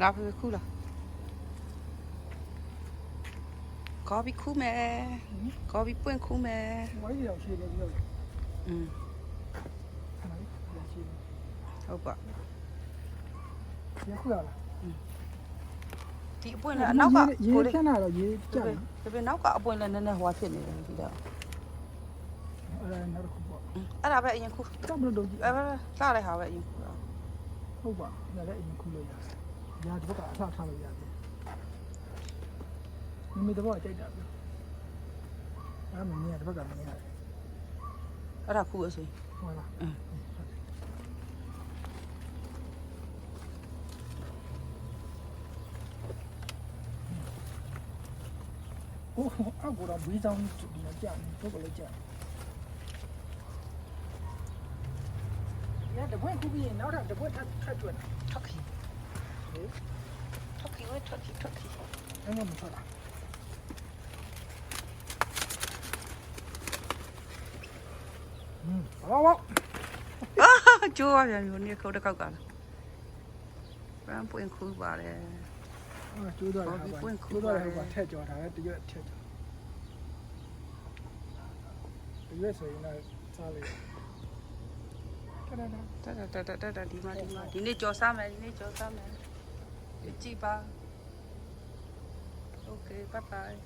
လာဖေခူးလာကော်ဘီခူးမယ်ကော်ဘီပွင့်ခူးမယ်ဝိုင်းရောင်ရှိတယ်ပြောတယ်อืมခဏလေးရရှိတယ်ဟုတ်ပါရခုရလားဒီအပွင့်လည်းအနောက်ကရေကိုလေးဖြန်းလာတော့ရေကြဒါတယ်ပေမဲ့နောက်ကအပွင့်လည်းနည်းနည်းဟွာဖြစ်နေတယ်ဒီတော့အဲ့ဒါနောက်တစ်ခုပေါ့အဲ့ဒါပဲအရင်ခူးကပ်လို့တော့ကြည့်အဲ့ပဲလှလိုက်ဟာပဲအရင်ခူးတော့ဟုတ်ပါဒါလည်းအရင်ခုလို့ရတယ် ညာဒီဘက်ကအထထားလို့ရတယ်မိမိတော့ကြိုက်တာပဲအဲ့မင်းကဒီဘက်ကမင်းရတယ်အဲ့ဒါခူးအစီဟုတ်လားအင်းဟိုအောက်ကတော့ဘီးဆောင်ဒီမှာကြာနေတော့လည်းကြာရတဲ့ဘွင့်ခုပြီးရင်နောက်တော့တပွင့်ထပ်ထပ်ကျွတ်တာထောက် ခီထောက်ခီဝဲထောက်ခီထောက်ခီအဲ့မှာမထွက်တာဟင်းဘာဘာအာကျိုးရပြန်ပြီနေခုတ်တစ်ခေါက်ကလာပန်းပွင့်ခူးပါတယ်အာကျိုးတော့လည်းဟုတ်ပါကျိုးတော့လည်းဟုတ်ပါထက်ကြော်တာလည်းတရွက်ထက်ကြော်တရွက်ဆိုရင်တော့စားလိုက်တဒါဒါတတတတတဒီမှာဒီမှာဒီနေ့ကြော်စားမယ်ဒီနေ့ကြော်စားမယ် 别急吧，OK，拜拜。